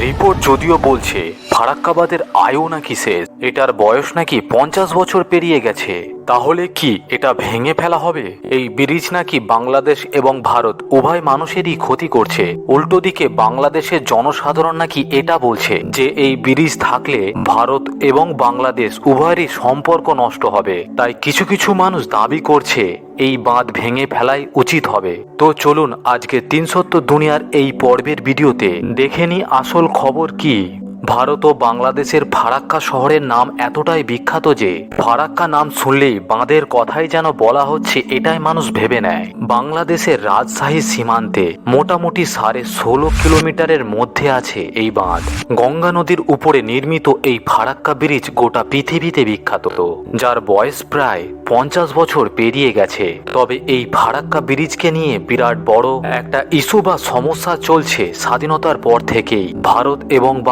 Report যদিও বলছে ফারাক্কাবাদের আয়ু নাকি শেষ, এটার বয়স নাকি পঞ্চাশ বছর পেরিয়ে গেছে। তাহলে কি এটা ভেঙে ফেলা হবে? এই ব্রিজ নাকি বাংলাদেশ এবং ভারত উভয় মানুষেরই ক্ষতি করছে। উল্টো দিকে বাংলাদেশের জনসাধারণ নাকি এটা বলছে যে এই ব্রিজ থাকলে ভারত এবং বাংলাদেশ উভয়েরই সম্পর্ক নষ্ট হবে। তাই কিছু কিছু মানুষ দাবি করছে এই বাঁধ ভেঙে ফেলাই উচিত হবে। তো চলুন আজকে তিন সত্য দুনিয়ার এই পর্বের ভিডিওতে দেখে নি আসল খবর কি। ভারত ও বাংলাদেশের ফারাক্কা শহরের নাম এতটাই বিখ্যাত যে, ফারাক্কা নাম শুনলেই বাঁধের কথাই যেন বলা হচ্ছে এটাই মানুষ ভেবে নেয়। বাংলাদেশের রাজশাহী সীমান্তে মোটামুটি সাড়ে ষোলো কিলোমিটারের মধ্যে আছে এই বাঁধ। গঙ্গা নদীর উপরে নির্মিত এই ফারাক্কা ব্রিজ গোটা পৃথিবীতে বিখ্যাত। যার বয়স প্রায় পঞ্চাশ বছর পেরিয়ে গেছে। তবে এই ফারাক্কা ব্রিজকে নিয়ে বিরাট বড় একটা ইস্যু বা সমস্যা চলছে স্বাধীনতার পর থেকেই। ভারত এবং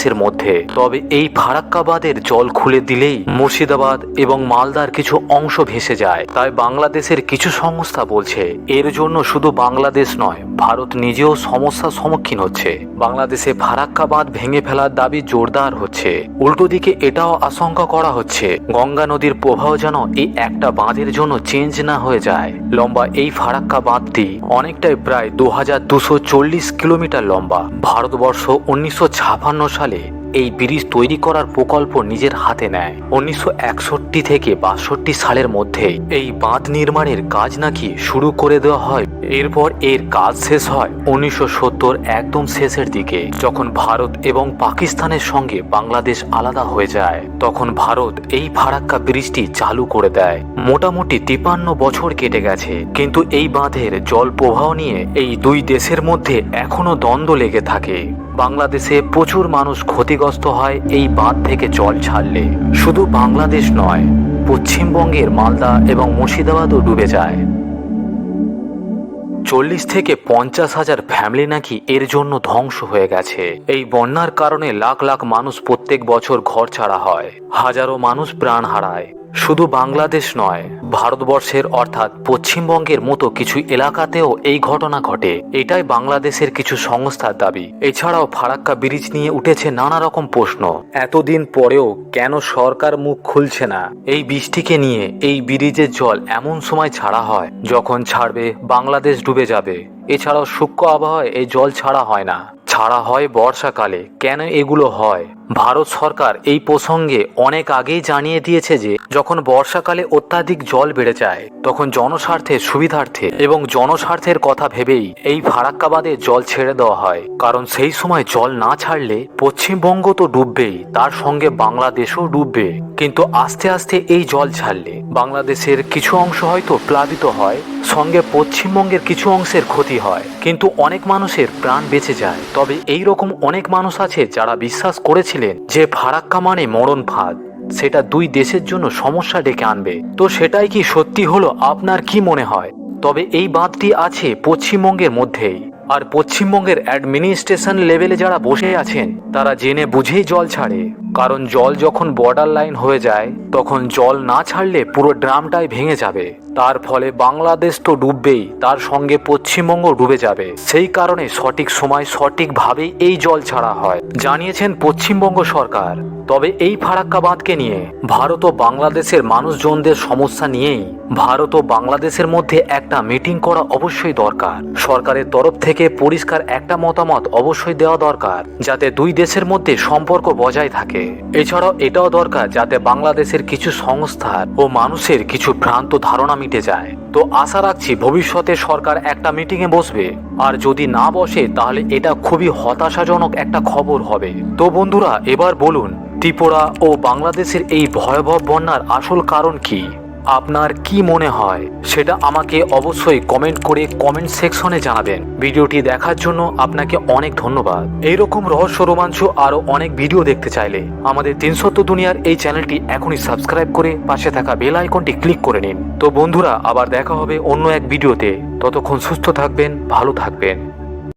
বাংলাদেশের মধ্যে। তবে এই ফারাক্কা বাঁধের জল খুলে দিলেই মুর্শিদাবাদ এবং মালদার কিছু অংশ ভেসে যায়। তাই বাংলাদেশের কিছু সংস্থা বলছে, এর জন্য শুধু বাংলাদেশ নয়, ভারত নিজেও সমস্যার সম্মুখীন হচ্ছে। বাংলাদেশে ফারাক্কাবাদ ভেঙে ফেলার দাবি জোরদার হচ্ছে। উল্টো দিকে এটাও আশঙ্কা করা হচ্ছে, গঙ্গা নদীর প্রবাহ যেন এই একটা বাঁধের জন্য চেঞ্জ না হয়ে যায়। লম্বা এই ফারাক্কা বাঁধটি অনেকটাই প্রায় দু হাজার দুশো চল্লিশ কিলোমিটার লম্বা। ভারতবর্ষ উনিশশো ছাপান্ন সালে এই ব্রিজ তৈরি করার প্রকল্প নিজের হাতে নেয়। উনিশশো একষট্টি থেকে বাষট্টি সালের মধ্যে এই বাঁধ নির্মাণের কাজ নাকি শুরু করে দেওয়া হয়। এরপর এর কাজ শেষ হয় উনিশশো সত্তর একদম শেষের দিকে, যখন ভারত এবং পাকিস্তানের সঙ্গে বাংলাদেশ আলাদা হয়ে যায়। তখন ভারত এই ফারাক্কা ব্রিজটি চালু করে দেয়। মোটামুটি তিপান্ন বছর কেটে গেছে, কিন্তু এই বাঁধের জল প্রবাহ নিয়ে এই দুই দেশের মধ্যে এখনও দ্বন্দ্ব লেগে থাকে। বাংলাদেশে প্রচুর মানুষ ক্ষতিগ্রস্ত হয় এই বাঁধ থেকে জল ছাড়লে। শুধু বাংলাদেশ নয়, পশ্চিমবঙ্গের মালদা এবং মুর্শিদাবাদও ডুবে যায়। চল্লিশ থেকে পঞ্চাশ হাজার ফ্যামিলি নাকি এর জন্য ধ্বংস হয়ে গেছে। এই বন্যার কারণে লাখ লাখ মানুষ প্রত্যেক বছর ঘর ছাড়া হয়। হাজারো মানুষ প্রাণ হারায়। শুধু বাংলাদেশ নয়, ভারতবর্ষের অর্থাৎ পশ্চিমবঙ্গের মতো কিছু এলাকাতেও এই ঘটনা ঘটে। এটাই বাংলাদেশের কিছু সংস্থার দাবি। এছাড়াও ফারাক্কা ব্রিজ নিয়ে উঠেছে নানা রকম প্রশ্ন। এতদিন পরেও কেন সরকার মুখ খুলছে না? এই বৃষ্টিকে নিয়ে এই ব্রিজের জল এমন সময় ছাড়া হয়, যখন ছাড়বে বাংলাদেশ ডুবে যাবে। এছাড়াও সূক্ষ্ম আবহাওয়ায় এই জল ছাড়া হয় না। ছাড়া হয় বর্ষাকালে। কেন এগুলো হয়? ভারত সরকার এই প্রসঙ্গে অনেক আগেই জানিয়ে দিয়েছে যে, যখন বর্ষাকালে অত্যাধিক জল বেড়ে যায়, তখন জনস্বার্থের সুবিধার্থে এবং জনস্বার্থের কথা ভেবেই এই ফারাক্কাবাদে জল ছেড়ে দেওয়া হয়। কারণ সেই সময় জল না ছাড়লে পশ্চিমবঙ্গ তো ডুববেই, তার সঙ্গে বাংলাদেশও ডুববে। কিন্তু আস্তে আস্তে এই জল ছাড়লে বাংলাদেশের কিছু অংশ হয়তো প্লাবিত হয়, সঙ্গে পশ্চিমবঙ্গের কিছু অংশের ক্ষতি হয়। কিন্তু অনেক মানুষের প্রাণ বেঁচে যায়। তবে এই রকম অনেক মানুষ আছে যারা বিশ্বাস করেছিলেন যে ফারাক্কা মানে মরণ ফাঁদ। সেটা দুই দেশের জন্য সমস্যা ডেকে আনবে। তো সেটাই কি সত্যি হলো, আপনার কি মনে হয়? তবে এই বাঁধটি আছে পশ্চিমবঙ্গের মধ্যেই। আর পশ্চিমবঙ্গের অ্যাডমিনিস্ট্রেশন লেভেলে যারা বসে আছেন, তারা জেনে বুঝেই জল ছাড়ে। কারণ জল যখন বর্ডার লাইন হয়ে যায়, তখন জল না ছাড়লে পুরো ড্রামটাই ভেঙে যাবে। তার ফলে বাংলাদেশ তো ডুববেই, তার সঙ্গে পশ্চিমবঙ্গ ডুবে যাবে। সেই কারণে সঠিক সময় সঠিকভাবেই এই জল ছাড়া হয়। জানিয়েছেন পশ্চিমবঙ্গ সরকার। তবে এই ফারাক্কা বাঁধকে নিয়ে ভারত ও বাংলাদেশের মানুষজনদের সমস্যা নিয়েই ভারত ও বাংলাদেশের মধ্যে একটা মিটিং করা অবশ্যই দরকার। সরকারের তরফ থেকে পরিষ্কার একটা মতামত অবশ্যই দেওয়া দরকার, যাতে দুই দেশের মধ্যে সম্পর্ক বজায় থাকে। এছাড়াও এটাও দরকার যাতে বাংলাদেশের কিছু সংস্থার ও মানুষের কিছু ভ্রান্ত ধারণা মিটে যায় তো আশা রাখছি ভবিষ্যতে সরকার একটা মিটিংয়ে বসবে। আর যদি না বসে, তাহলে এটা খুবই হতাশাজনক একটা খবর হবে। তো বন্ধুরা, এবার বলুন, ত্রিপুরা ও বাংলাদেশের এই ভয়াবহ বন্যার আসল কারণ কি? আপনার কি মনে হয় সেটা আমাকে অবশ্যই কমেন্ট করে কমেন্ট সেকশনে জানাবেন। ভিডিওটি দেখার জন্য আপনাকে অনেক ধন্যবাদ। এইরকম রহস্য রোমাঞ্চ আরও অনেক ভিডিও দেখতে চাইলে আমাদের তিনশত দুনিয়ার এই চ্যানেলটি এখনই সাবস্ক্রাইব করে পাশে থাকা বেল আইকনটি ক্লিক করে নিন। তো বন্ধুরা, আবার দেখা হবে অন্য এক ভিডিওতে। ততক্ষণ সুস্থ থাকবেন, ভালো থাকবেন।